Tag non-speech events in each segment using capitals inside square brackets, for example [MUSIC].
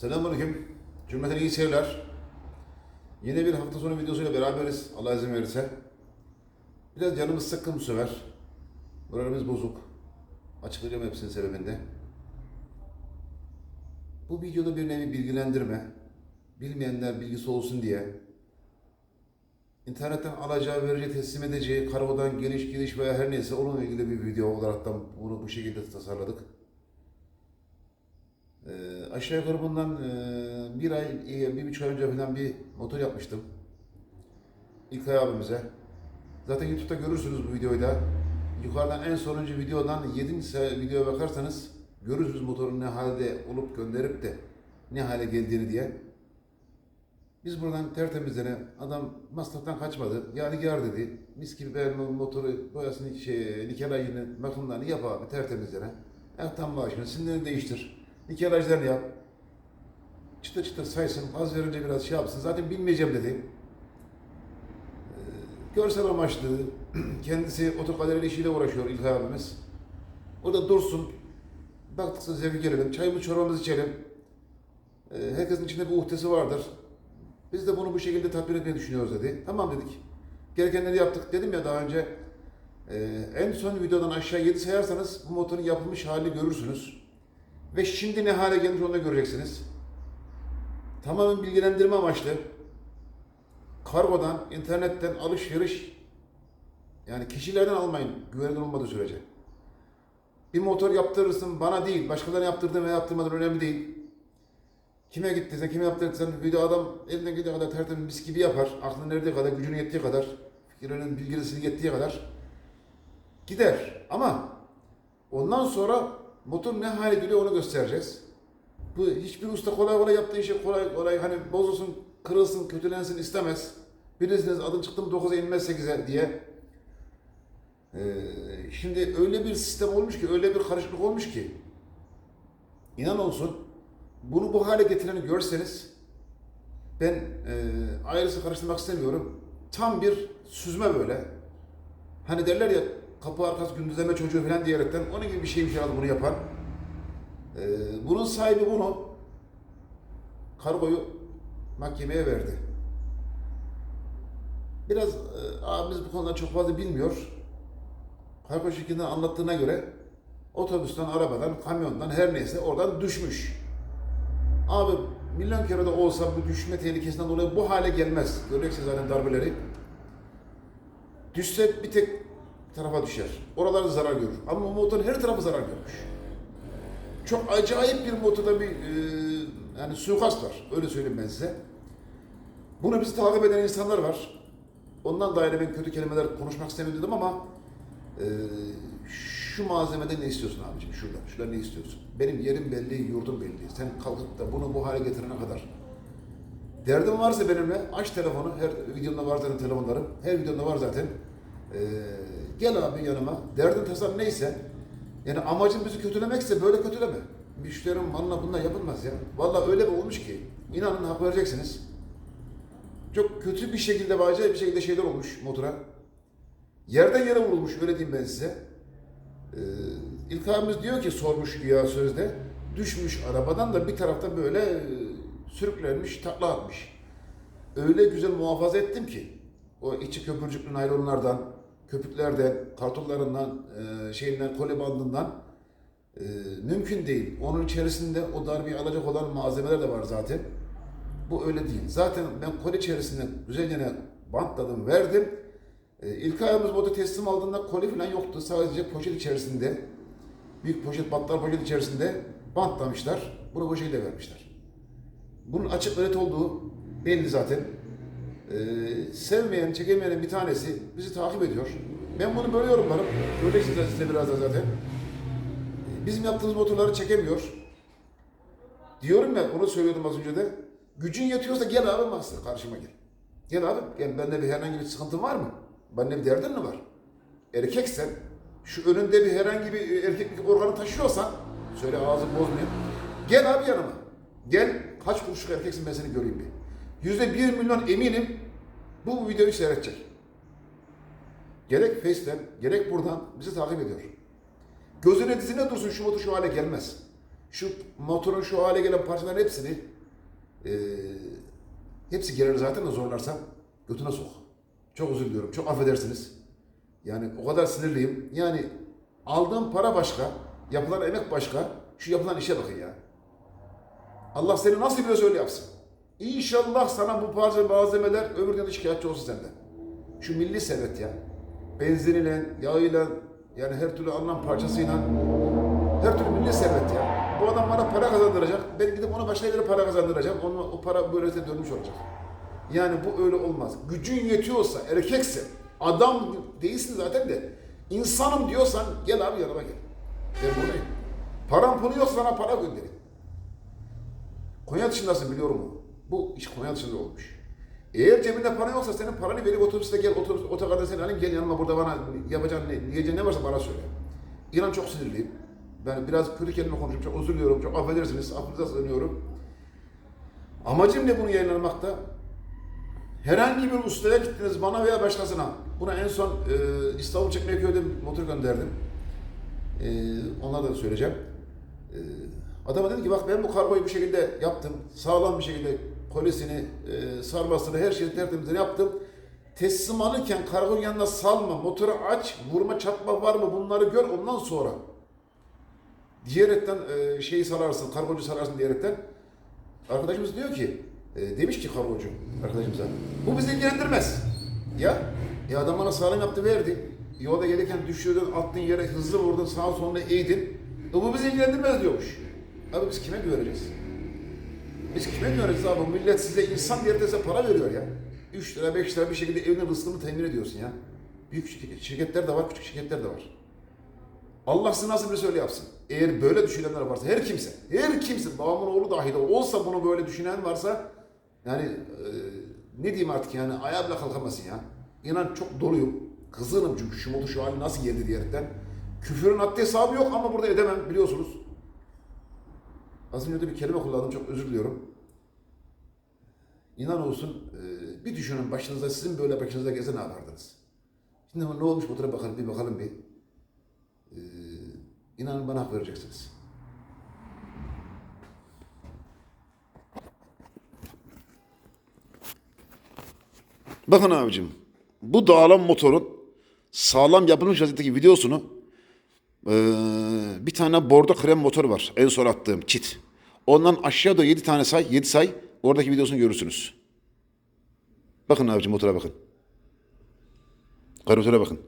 Selamünaleyküm. Cümleten iyi seyirler. Yine bir hafta sonu videosuyla beraberiz. Allah izin verirse. Biraz canımız sıkkın bu sefer. Moralimiz bozuk. Açıklayacağım hepsinin sebebinde. Bu videoda bir nevi bilgilendirme. Bilmeyenler bilgisi olsun diye. İnternetten alacağı, vereceği, teslim edeceği, kargodan geliş gidiş veya her neyse onunla ilgili bir video olaraktan bunu bu şekilde tasarladık. Ee, aşağı yukarı bundan e, bir ay, e, bir buçuk ay önce falan bir motor yapmıştım. İlkay abimize. Zaten YouTube'da görürsünüz bu videoyu da. Yukarıdan en sonuncu videodan 7. videoya bakarsanız görürsünüz motorun ne halde olup gönderip de ne hale geldiğini diye. Biz buradan tertemizlere adam masraftan kaçmadı. Yadigar dedi. Mis gibi ben motoru boyasını şey, nikelajını, bakımlarını yap abi tertemizlere. Ertan bağışını, sindirini değiştir. Nikelajlarını yap. Çıtır çıtır saysın. Az verince biraz şey yapsın. Zaten bilmeyeceğim dedi. Ee, Görsel amaçlı. [CLEARS THROAT] Kendisi otogaleri işiyle uğraşıyor İlkay abimiz. Orada dursun. Baktıkça zevki gelelim. Çayımızı çorbamızı içelim. Ee, Herkesin içinde bir uhdesi vardır. Biz de bunu bu şekilde tatbik etmeyi düşünüyoruz dedi. Tamam dedik. Gerekenleri yaptık. Dedim ya daha önce e, en son videodan aşağı 7 sayarsanız bu motorun yapılmış halini görürsünüz. Ve şimdi ne hale gelmiş onu da göreceksiniz. Tamamen bilgilendirme amaçlı. Kargodan, internetten alışveriş yani kişilerden almayın güvenilir olmadığı sürece. Bir motor yaptırırsın bana değil, başkalarına yaptırdığın veya yaptırmadığın önemli değil. Kime gittiysen, kime yaptırdıysan video adam elinden geldiği kadar tertemiz mis gibi yapar. Aklına nerede kadar, gücünün yettiği kadar, fikirlerinin bilgisinin yettiği kadar gider. Ama ondan sonra motor ne hale geliyor onu göstereceğiz. Bu hiçbir usta kolay kolay yaptığı işi kolay kolay hani bozulsun, kırılsın, kötülensin istemez. Bilirsiniz adım çıktı mı 9'a inmez 8'e diye. Ee, şimdi öyle bir sistem olmuş ki, öyle bir karışıklık olmuş ki. İnan olsun bunu bu hale getireni görseniz ben e, ayrısı karıştırmak istemiyorum. Tam bir süzme böyle. Hani derler ya kapı arkası gündüzleme çocuğu falan diyerekten onun gibi bir şeymiş herhalde bunu yapan. E, bunun sahibi bunu kargoyu mahkemeye verdi. Biraz e, abimiz bu konuda çok fazla bilmiyor. Kargo şirketinden anlattığına göre otobüsten, arabadan, kamyondan her neyse oradan düşmüş. Abi milyon kere de olsa bu düşme tehlikesinden dolayı bu hale gelmez. Göreceksiniz zaten darbeleri. Düşse bir tek tarafa düşer. Oralarda zarar görür. Ama bu motorun her tarafı zarar görmüş. Çok acayip bir motorda bir e, yani suikast var. Öyle söyleyeyim ben size. Bunu bizi takip eden insanlar var. Ondan daire ben kötü kelimeler konuşmak istemiyorum dedim ama e, şu malzemede ne istiyorsun abicim şurada, şurada ne istiyorsun? Benim yerim belli, yurdum belli. Sen kalkıp da bunu bu hale getirene kadar. Derdin varsa benimle aç telefonu, her videomda var zaten telefonlarım, her videomda var zaten. Ee, gel abi yanıma, derdin tasan neyse, yani amacın bizi kötülemekse böyle kötüleme. Müşterim malına bunlar yapılmaz ya. Vallahi öyle bir olmuş ki, inanın hak vereceksiniz. Çok kötü bir şekilde, ve bir şekilde şeyler olmuş motora. Yerden yere vurulmuş, öyle diyeyim ben size. Ee, İlk abimiz diyor ki sormuş güya sözde düşmüş arabadan da bir tarafta böyle e, sürüklenmiş takla atmış. Öyle güzel muhafaza ettim ki o içi köpürcüklü naylonlardan, köpüklerden, kartonlarından, e, şeyinden, koli bandından e, mümkün değil. Onun içerisinde o darbeyi alacak olan malzemeler de var zaten. Bu öyle değil. Zaten ben koli içerisinde güzelce bantladım, verdim. E, ilk ayağımız moda teslim aldığında koli falan yoktu. Sadece poşet içerisinde, büyük poşet, battal poşet içerisinde bantlamışlar. Bunu bu şekilde vermişler. Bunun açık öğret olduğu belli zaten. E, sevmeyen, çekemeyenin bir tanesi bizi takip ediyor. Ben bunu böyle yorumlarım. Göreceksiniz size birazdan zaten. E, bizim yaptığımız motorları çekemiyor. Diyorum ya, onu söylüyordum az önce de. Gücün yetiyorsa gel abi master karşıma gel. Gel abi, gel bende bir herhangi bir sıkıntın var mı? Bende bir derdin mi var? Erkeksen, şu önünde bir herhangi bir erkeklik organı taşıyorsan, söyle ağzını bozmayayım. Gel abi yanıma. Gel, kaç kuruşluk erkeksin ben seni göreyim bir. Yüzde bir milyon eminim bu videoyu seyredecek. Gerek Face'ten, gerek buradan bizi takip ediyor. Gözüne dizine dursun şu motor şu hale gelmez. Şu motorun şu hale gelen parçaların hepsini eee hepsi gelir zaten de zorlarsan götüne sok. Çok özür diliyorum. Çok affedersiniz. Yani o kadar sinirliyim. Yani aldığım para başka, yapılan emek başka. Şu yapılan işe bakın ya. Allah seni nasıl biliyorsa öyle yapsın. İnşallah sana bu parça malzemeler öbür dünyada şikayetçi olsun senden. Şu milli servet ya. Benziniyle, yağıyla, yani her türlü alınan parçasıyla her türlü milli servet ya. Bu adam bana para kazandıracak. Ben gidip ona başka yere para kazandıracağım. Onun, o para böylece dönmüş olacak. Yani bu öyle olmaz. Gücün yetiyorsa, erkekse, adam değilsin zaten de insanım diyorsan gel abi yanıma gel. Ben buradayım. Param pulu yok sana para göndereyim. Konya dışındasın biliyorum bunu. Bu iş Konya dışında olmuş. Eğer cebinde para yoksa senin paranı verip otobüste gel, otobüs, otogarda seni alayım gel yanıma burada bana yapacağın ne, diyeceğin ne varsa bana söyle. İnan çok sinirliyim. Ben biraz kötü kelime konuşuyorum, çok özür diliyorum, çok affedersiniz, affınıza sığınıyorum. Amacım ne bunu yayınlamakta? Herhangi bir ustaya gittiniz bana veya başkasına. Buna en son e, İstanbul Çekmeköy'de motor gönderdim. E, onlara da söyleyeceğim. E, adama dedim ki bak ben bu kargoyu bir şekilde yaptım. Sağlam bir şekilde kolisini, e, sarmasını, her şeyi tertemizini yaptım. Teslim alırken kargonun yanına salma, motoru aç, vurma çarpma var mı bunları gör ondan sonra. Diyerekten e, şeyi sararsın, kargocu sararsın diyerekten. Arkadaşımız diyor ki, e, demiş ki kargocu arkadaşımıza, bu bizi ilgilendirmez. Ya, e adam bana sağlam yaptı verdi. Yolda gelirken düşürdün, attın yere hızlı vurdun, sağa soluna eğdin. E bu bizi ilgilendirmez diyormuş. Abi biz kime güveneceğiz? Biz kime güveneceğiz abi? Millet size insan yerine para veriyor ya. 3 lira 5 lira bir şekilde evinin rızkını temin ediyorsun ya. Büyük şirket- şirketler de var, küçük şirketler de var. Allah size nasıl bir öyle yapsın. Eğer böyle düşünenler varsa, her kimse, her kimse, babamın oğlu dahil olsa bunu böyle düşünen varsa, yani e, ne diyeyim artık yani ayağa bile kalkamasın ya. İnan çok doluyum. Kızgınım çünkü şu modu şu hali nasıl geldi diyerekten. Küfürün haddi hesabı yok ama burada edemem biliyorsunuz. Az önce de bir kelime kullandım çok özür diliyorum. İnan olsun e, bir düşünün başınıza sizin böyle başınıza gelse ne yapardınız? Şimdi ne olmuş motora bakalım bir bakalım bir. Ee, inanın bana hak vereceksiniz. Bakın abicim, bu dağılan motorun sağlam yapılmış vaziyetteki videosunu eee, bir tane bordo krem motor var. En son attığım kit. Ondan aşağı doğru 7 tane say, 7 say. Oradaki videosunu görürsünüz. Bakın abicim motora bakın. Karbüratöre bakın.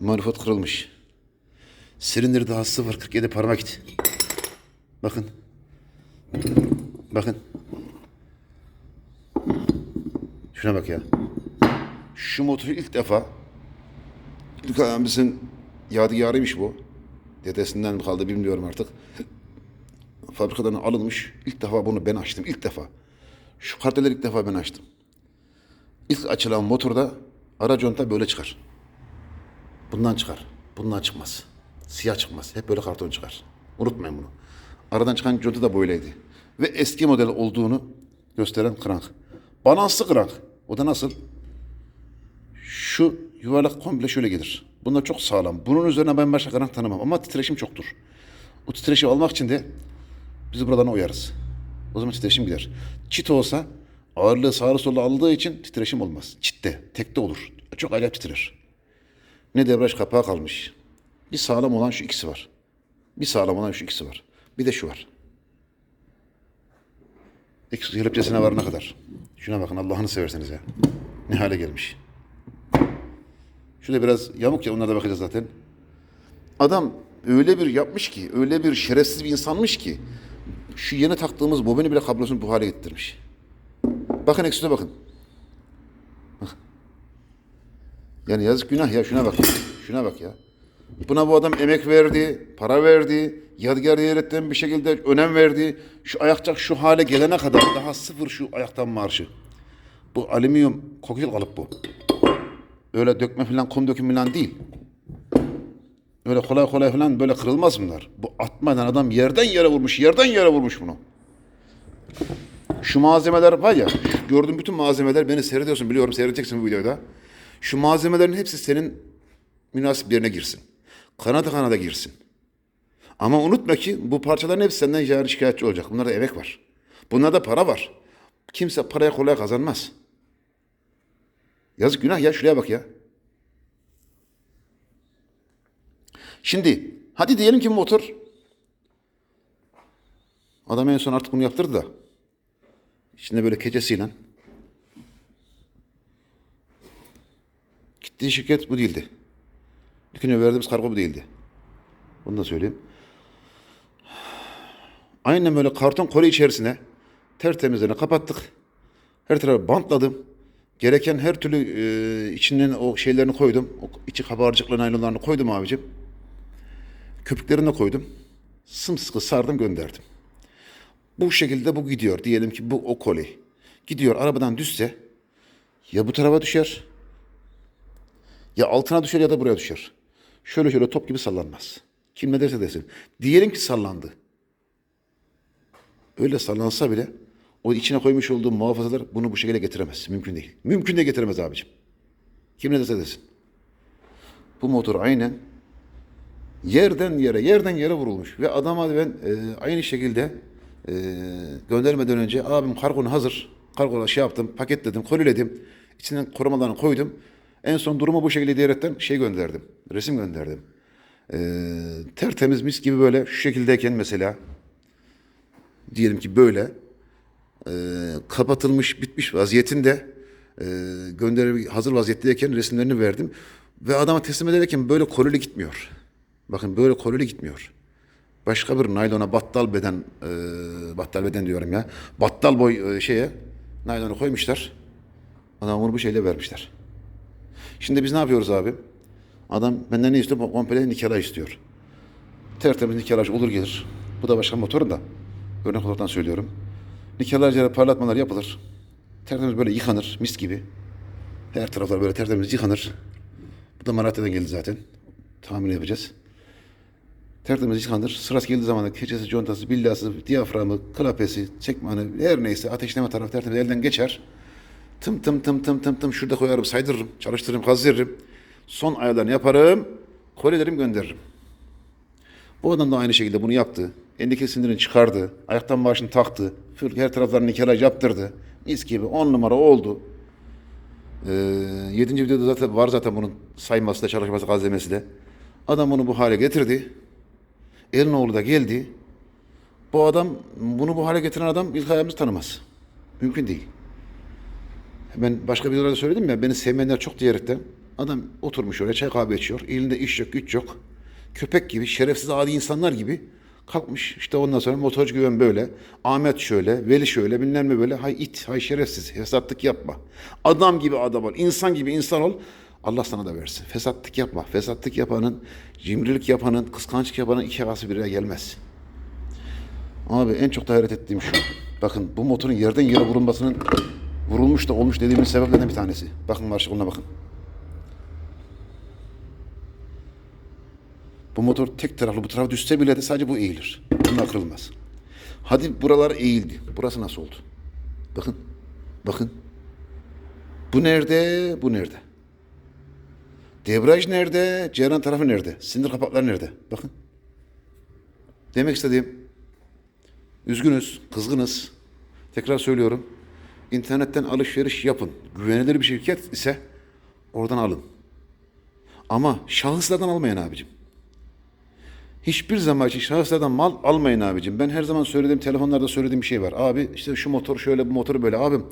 Manifot kırılmış. Silindir daha 0.47 parmak it. Bakın. Bakın. Şuna bak ya. Şu motoru ilk defa ilk abimizin yadigarıymış bu. Dedesinden mi kaldı bilmiyorum artık. [LAUGHS] Fabrikadan alınmış. İlk defa bunu ben açtım. İlk defa. Şu karteleri ilk defa ben açtım. İlk açılan motorda ara conta böyle çıkar. Bundan çıkar. Bundan çıkmaz. Siyah çıkmaz. Hep böyle karton çıkar. Unutmayın bunu. Aradan çıkan conta da böyleydi. Ve eski model olduğunu gösteren krank. Balanslı krank. O da nasıl? Şu yuvarlak komple şöyle gelir. Bunlar çok sağlam. Bunun üzerine ben başka krank tanımam. Ama titreşim çoktur. O titreşimi almak için de biz buradan oyarız. O zaman titreşim gider. Çit olsa ağırlığı sağlı sollu aldığı için titreşim olmaz. Çitte, tekte olur. Çok acayip titrer. Ne debriyaj kapağı kalmış. Bir sağlam olan şu ikisi var. Bir sağlam olan şu ikisi var. Bir de şu var. İkisi kelepçesine varana kadar. Şuna bakın Allah'ını severseniz ya. Ne hale gelmiş. Şurada biraz yamuk ya onlara da bakacağız zaten. Adam öyle bir yapmış ki, öyle bir şerefsiz bir insanmış ki şu yeni taktığımız bobini bile kablosunu bu hale getirmiş. Bakın eksine bakın. Yani yazık günah ya şuna bak. Şuna bak ya. Buna bu adam emek verdi, para verdi, yadigar diyerekten bir şekilde önem verdi. Şu ayakçak şu hale gelene kadar daha sıfır şu ayaktan marşı. Bu alüminyum kokil kalıp bu. Öyle dökme falan, kum döküm falan değil. Öyle kolay kolay falan böyle kırılmaz bunlar. Bu atmadan adam yerden yere vurmuş, yerden yere vurmuş bunu. Şu malzemeler var ya, gördüğüm bütün malzemeler beni seyrediyorsun biliyorum seyredeceksin bu videoda. Şu malzemelerin hepsi senin münasip yerine girsin. Kanada kanada girsin. Ama unutma ki bu parçaların hepsi senden şikayetçi olacak. Bunlarda emek var. Bunlarda para var. Kimse paraya kolay kazanmaz. Yazık günah ya şuraya bak ya. Şimdi hadi diyelim ki motor adam en son artık bunu yaptırdı da içinde böyle keçesiyle gittiği şirket bu değildi. Dükkanı verdiğimiz kargo bu değildi. Bunu da söyleyeyim. Aynen böyle karton koli içerisine tertemizlerini kapattık. Her tarafı bantladım. Gereken her türlü e, içinden o şeylerini koydum. O içi kabarcıklı naylonlarını koydum abicim. Köpüklerini de koydum. Sımsıkı sardım gönderdim. Bu şekilde bu gidiyor. Diyelim ki bu o koli. Gidiyor arabadan düşse ya bu tarafa düşer ya altına düşer ya da buraya düşer. Şöyle şöyle top gibi sallanmaz. Kim ne derse desin. Diyelim ki sallandı. Öyle sallansa bile o içine koymuş olduğu muhafazalar bunu bu şekilde getiremez. Mümkün değil. Mümkün de getiremez abicim. Kim ne derse desin. Bu motor aynen yerden yere, yerden yere vurulmuş. Ve adama ben e, aynı şekilde e, göndermeden önce abim kargon hazır. Kargola şey yaptım, paketledim, koliledim. İçinden korumalarını koydum. En son durumu bu şekilde diyerekten şey gönderdim. Resim gönderdim. E, tertemiz mis gibi böyle şu şekildeyken mesela diyelim ki böyle e, kapatılmış, bitmiş vaziyetinde e, gönderi hazır vaziyetteyken resimlerini verdim. Ve adama teslim ederken böyle kolili gitmiyor. Bakın böyle kolili gitmiyor. Başka bir naylona battal beden, e, battal beden diyorum ya, battal boy e, şeye naylonu koymuşlar. Adam bunu bu şeyle vermişler. Şimdi biz ne yapıyoruz abi? Adam benden ne istiyor? Komple nikela istiyor. Tertemiz nikelaj olur gelir. Bu da başka motorun da. Örnek olarak söylüyorum. Nikelajlara parlatmalar yapılır. Tertemiz böyle yıkanır mis gibi. Her taraflar böyle tertemiz yıkanır. Bu da Malatya'dan geldi zaten. Tahmin yapacağız. Tertemiz yıkanır. Sırası geldiği zaman keçesi, contası, billası, diyaframı, klapesi, çekmanı her neyse ateşleme tarafı tertemiz elden geçer. Tım tım tım tım tım tım şurada koyarım, saydırırım, çalıştırırım, kazdırırım. Son ayarlarını yaparım, kolilerim gönderirim. Bu adam da aynı şekilde bunu yaptı. Sindirini çıkardı. Ayaktan başını taktı. Fır- Her taraflarını nikelaj yaptırdı. Mis gibi on numara oldu. Ee, yedinci videoda zaten var zaten bunun sayması da çalışması gazlemesi de. Adam bunu bu hale getirdi. Elinoğlu da geldi. Bu adam, bunu bu hale getiren adam ilk ayağımızı tanımaz. Mümkün değil. Ben başka videolarda söyledim ya, beni sevmeyenler çok diyerekten. Adam oturmuş oraya çay kahve içiyor. Elinde iş yok, güç yok. Köpek gibi, şerefsiz adi insanlar gibi kalkmış. İşte ondan sonra motorcu güven böyle. Ahmet şöyle, Veli şöyle, bilmem ne böyle. Hay it, hay şerefsiz, fesatlık yapma. Adam gibi adam ol, insan gibi insan ol. Allah sana da versin. Fesatlık yapma. Fesatlık yapanın, cimrilik yapanın, kıskançlık yapanın iki arası bir araya gelmez. Abi en çok da hayret ettiğim şu. Bakın bu motorun yerden yere vurulmasının vurulmuş da olmuş dediğimin sebeplerinden bir tanesi. Bakın marşalına bakın. Bu motor tek taraflı bu tarafa düşse bile de sadece bu eğilir. Bunlar kırılmaz. Hadi buralar eğildi. Burası nasıl oldu? Bakın. Bakın. Bu nerede? Bu nerede? Debriyaj nerede? Ceyran tarafı nerede? Sindir kapakları nerede? Bakın. Demek istediğim üzgünüz, kızgınız. Tekrar söylüyorum. İnternetten alışveriş yapın. Güvenilir bir şirket ise oradan alın. Ama şahıslardan almayın abicim. Hiçbir zaman şahıslardan mal almayın abicim. Ben her zaman söylediğim telefonlarda söylediğim bir şey var. Abi işte şu motor şöyle bu motoru böyle. Abim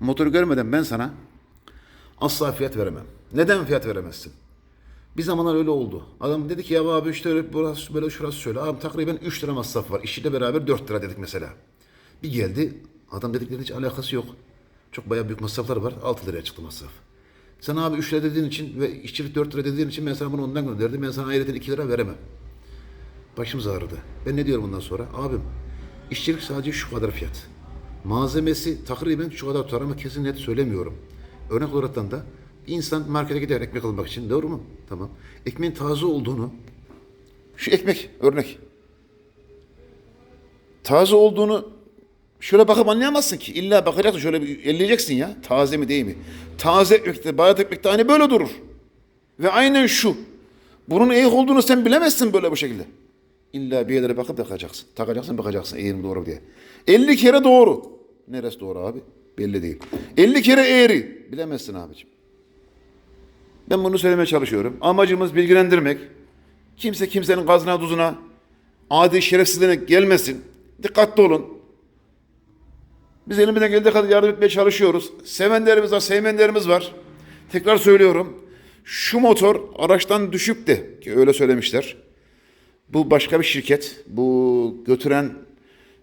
motoru görmeden ben sana asla fiyat veremem. Neden fiyat veremezsin? Bir zamanlar öyle oldu. Adam dedi ki ya abi işte öyle burası böyle şurası şöyle. Abi takriben 3 lira masraf var. İşçiyle beraber 4 lira dedik mesela. Bir geldi adam dediklerinin hiç alakası yok. Çok bayağı büyük masraflar var. 6 liraya çıktı masraf. Sen abi 3 lira dediğin için ve işçilik 4 lira dediğin için ben sana bunu ondan gönderdim. Ben sana ayrıca 2 lira veremem. Başımız ağrıdı. Ben ne diyorum bundan sonra? Abim işçilik sadece şu kadar fiyat. Malzemesi takriben şu kadar tutar ama kesin net söylemiyorum. Örnek olaraktan da insan markete gider ekmek almak için. Doğru mu? Tamam. Ekmeğin taze olduğunu şu ekmek örnek. Taze olduğunu şöyle bakıp anlayamazsın ki. İlla bakacaksın şöyle bir elleyeceksin ya. Taze mi değil mi? Taze ekmekte, bayat ekmekte hani böyle durur. Ve aynen şu. Bunun eğik olduğunu sen bilemezsin böyle bu şekilde. İlla bir yerlere bakıp bakacaksın. Takacaksın bakacaksın eğri mi doğru diye. 50 kere doğru. Neresi doğru abi? Belli değil. 50 kere eğri. Bilemezsin abicim. Ben bunu söylemeye çalışıyorum. Amacımız bilgilendirmek. Kimse kimsenin gazına tuzuna, adi şerefsizliğine gelmesin. Dikkatli olun. Biz elimizden geldiği kadar yardım etmeye çalışıyoruz. Sevenlerimiz var, sevmeyenlerimiz var. Tekrar söylüyorum. Şu motor araçtan düşüp de ki öyle söylemişler. Bu başka bir şirket. Bu götüren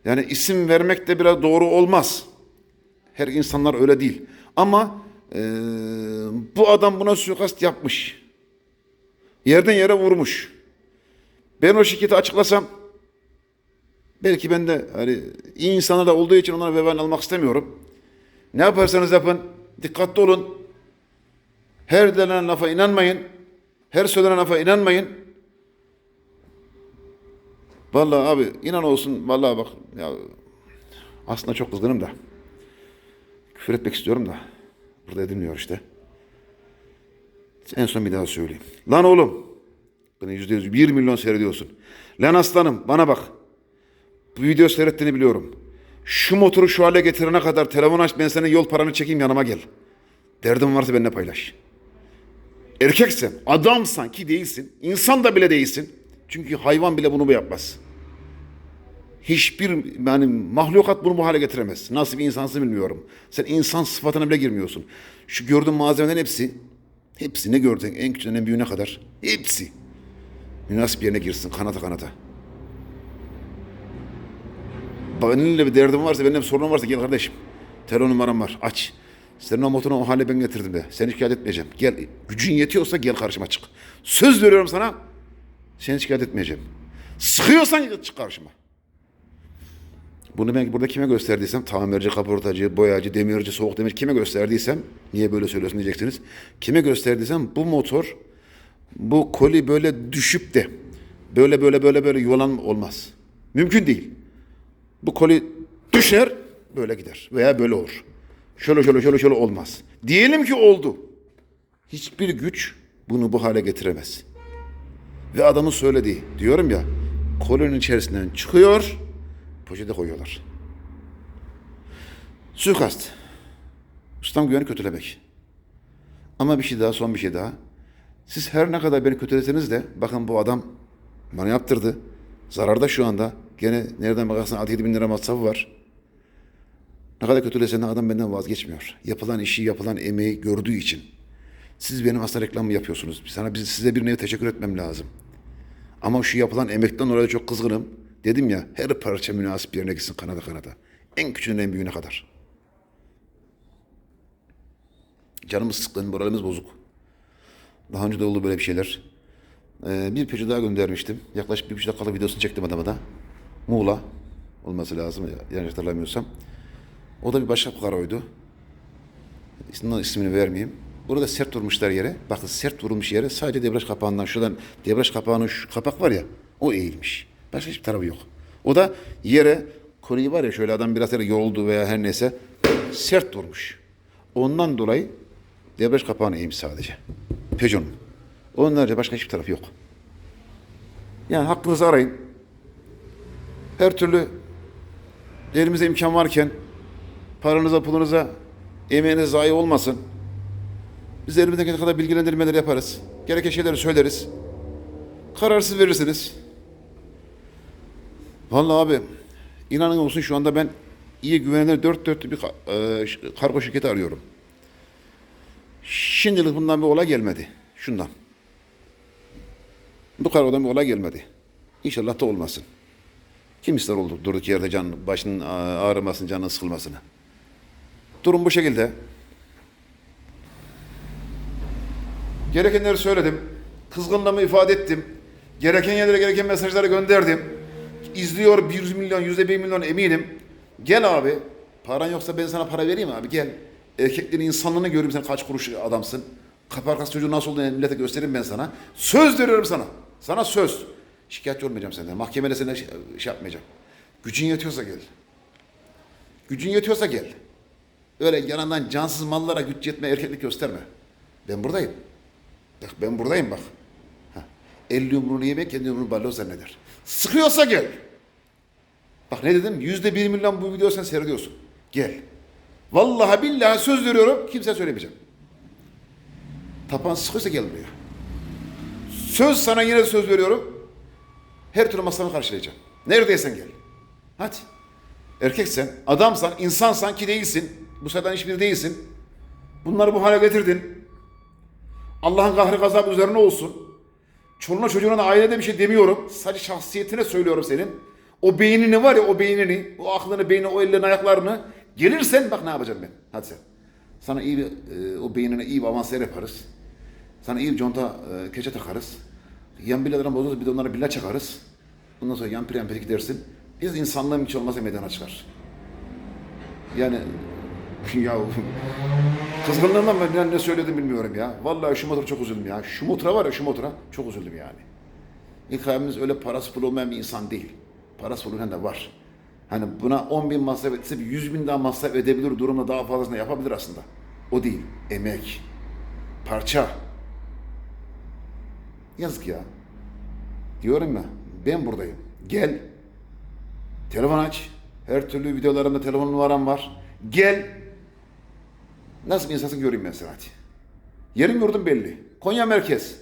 yani isim vermek de biraz doğru olmaz. Her insanlar öyle değil. Ama eee, bu adam buna suikast yapmış. Yerden yere vurmuş. Ben o şirketi açıklasam belki ben de hani iyi insanlar da olduğu için onlara vebalini almak istemiyorum. Ne yaparsanız yapın dikkatli olun. Her denen lafa inanmayın. Her söylenen lafa inanmayın. Vallahi abi inan olsun vallahi bak ya aslında çok kızgınım da. Küfür etmek istiyorum da. Burada edilmiyor işte. En son bir daha söyleyeyim. Lan oğlum. Beni yüzde yüz bir milyon seyrediyorsun. Lan aslanım bana bak. Bu video seyrettiğini biliyorum. Şu motoru şu hale getirene kadar telefon aç ben senin yol paranı çekeyim yanıma gel. Derdin varsa benimle paylaş. Erkeksen, adamsan ki değilsin, insan da bile değilsin. Çünkü hayvan bile bunu yapmaz. Hiçbir yani mahlukat bunu bu hale getiremez. Nasıl bir insansın bilmiyorum. Sen insan sıfatına bile girmiyorsun. Şu gördüğün malzemelerin hepsi, hepsi ne gördün en küçüğünden en büyüğüne kadar. Hepsi. Münasip yerine girsin kanata kanata. Benimle bir derdin varsa, benimle bir sorunun varsa gel kardeşim. Telefon numaram var, aç. Senin o motorunu o hale ben getirdim de. Seni şikayet etmeyeceğim. Gel, gücün yetiyorsa gel karşıma çık. Söz veriyorum sana, seni şikayet etmeyeceğim. Sıkıyorsan çık karşıma. Bunu ben burada kime gösterdiysem, tamirci, kaportacı, boyacı, demirci, soğuk demir kime gösterdiysem, niye böyle söylüyorsun diyeceksiniz. Kime gösterdiysem bu motor, bu koli böyle düşüp de böyle böyle böyle böyle yuvalan olmaz. Mümkün değil. Bu koli düşer, böyle gider veya böyle olur. Şöyle şöyle şöyle şöyle olmaz. Diyelim ki oldu. Hiçbir güç bunu bu hale getiremez. Ve adamın söylediği, diyorum ya, kolinin içerisinden çıkıyor, poşete koyuyorlar. Suikast. Ustam güveni kötülemek. Ama bir şey daha, son bir şey daha. Siz her ne kadar beni kötüleseniz de, bakın bu adam bana yaptırdı. Zararda şu anda. Gene nereden bakarsan 6-7 bin lira masrafı var. Ne kadar kötülesen de adam benden vazgeçmiyor. Yapılan işi, yapılan emeği gördüğü için. Siz benim aslında reklamımı yapıyorsunuz. Sana size bir nevi teşekkür etmem lazım. Ama şu yapılan emekten dolayı çok kızgınım. Dedim ya her parça münasip yerine gitsin kanada kanada. En küçüğünden en büyüğüne kadar. Canımız sıkkın, moralimiz bozuk. Daha önce de oldu böyle bir şeyler. Ee, bir picture daha göndermiştim. Yaklaşık bir buçuk dakikalık videosunu çektim adama da. Muğla olması lazım ya, yanlış hatırlamıyorsam. O da bir başka karoydu. İsmini, ismini vermeyeyim. Burada sert vurmuşlar yere. Bakın sert vurulmuş yere sadece debriyaj kapağından şuradan debriyaj kapağının şu kapak var ya o eğilmiş. Başka hiçbir tarafı yok. O da yere konuyu var ya şöyle adam biraz yere yoldu veya her neyse sert vurmuş. Ondan dolayı debriyaj kapağını eğmiş sadece. Peugeot'un. Onlarca başka hiçbir tarafı yok. Yani hakkınızı arayın. Her türlü elimize imkan varken paranıza, pulunuza, emeğinize zayi olmasın. Biz elimizden kadar bilgilendirmeler yaparız. Gereken şeyleri söyleriz. Kararsız verirsiniz. Vallahi abi inanın olsun şu anda ben iyi güvenilir dört dörtlü bir e, kargo şirketi arıyorum. Şimdilik bundan bir olay gelmedi. Şundan. Bu kargodan bir olay gelmedi. İnşallah da olmasın. Kim ister oldu durduk yerde can, başının ağrımasını, canının sıkılmasını. Durum bu şekilde. Gerekenleri söyledim. Kızgınlığımı ifade ettim. Gereken yerlere gereken mesajları gönderdim. İzliyor 100 milyon, yüzde bir milyon eminim. Gel abi. Paran yoksa ben sana para vereyim abi gel. Erkeklerin insanlığını göreyim sen kaç kuruş adamsın. Kapı arkası çocuğun nasıl olduğunu millete göstereyim ben sana. Söz veriyorum sana. Sana söz. Şikayetçi olmayacağım senden. Mahkemede seni şey, şey yapmayacağım. Gücün yetiyorsa gel. Gücün yetiyorsa gel. Öyle yanından cansız mallara güç yetme erkeklik gösterme. Ben buradayım. Bak ben buradayım bak. Ha. El yumruğunu yemek kendi yumruğunu ballo zanneder. Sıkıyorsa gel. Bak ne dedim? Yüzde bir milyon bu videoyu sen seyrediyorsun. Gel. Vallahi billahi söz veriyorum kimseye söylemeyeceğim. Tapan sıkıyorsa gel buraya. Söz sana yine söz veriyorum. Her türlü masrafı karşılayacağım. Neredeysen gel. Hadi. Erkeksen, adamsan, insansan ki değilsin. Bu sıradan hiçbiri değilsin. Bunları bu hale getirdin. Allah'ın kahri gazabı üzerine olsun. Çoluğuna çocuğuna da ailede bir şey demiyorum. Sadece şahsiyetine söylüyorum senin. O beynini var ya o beynini, o aklını, beynini, o ellerini, ayaklarını gelirsen bak ne yapacağım ben. Hadi sen. Sana iyi bir, e, o beynine iyi bir avanslar yaparız. Sana iyi bir conta e, keçe takarız. Yan billadan bozulursa bir de onlara billa çakarız. Ondan sonra yan pire yan pire gidersin. Biz insanlığın hiç olmazsa meydana çıkar. Yani [LAUGHS] ya kızgınlığımdan ben ne söyledim bilmiyorum ya. Vallahi şu motora çok üzüldüm ya. Şu motora var ya şu motora çok üzüldüm yani. İlk öyle parası pul olmayan bir insan değil. Pul olan da var. Hani buna 10 bin masraf etse bir 100 bin daha masraf edebilir durumda daha fazlasını yapabilir aslında. O değil. Emek. Parça. Yazık ya. Diyorum ya ben buradayım. Gel. Telefon aç. Her türlü videolarımda telefon numaram var. Gel. Nasıl bir insansın göreyim ben seni. Yerim yurdum belli. Konya merkez.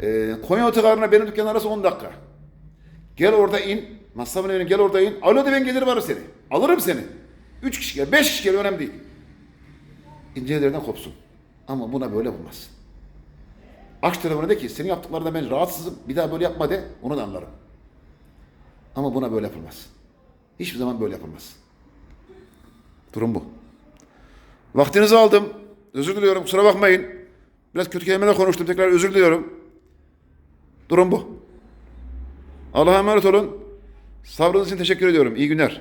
Ee, Konya otogarına benim dükkan arası 10 dakika. Gel orada in. Masrafın evine gel orada in. Alo de ben gelirim alırım seni. Alırım seni. Üç kişi gel, beş kişi gel önemli değil. İncelerden kopsun. Ama buna böyle olmaz. Aç telefonu de ki senin yaptıklarında ben rahatsızım. Bir daha böyle yapma de. Onu da anlarım. Ama buna böyle yapılmaz. Hiçbir zaman böyle yapılmaz. Durum bu. Vaktinizi aldım. Özür diliyorum. Kusura bakmayın. Biraz kötü kelimeler konuştum. Tekrar özür diliyorum. Durum bu. Allah'a emanet olun. Sabrınız için teşekkür ediyorum. İyi günler.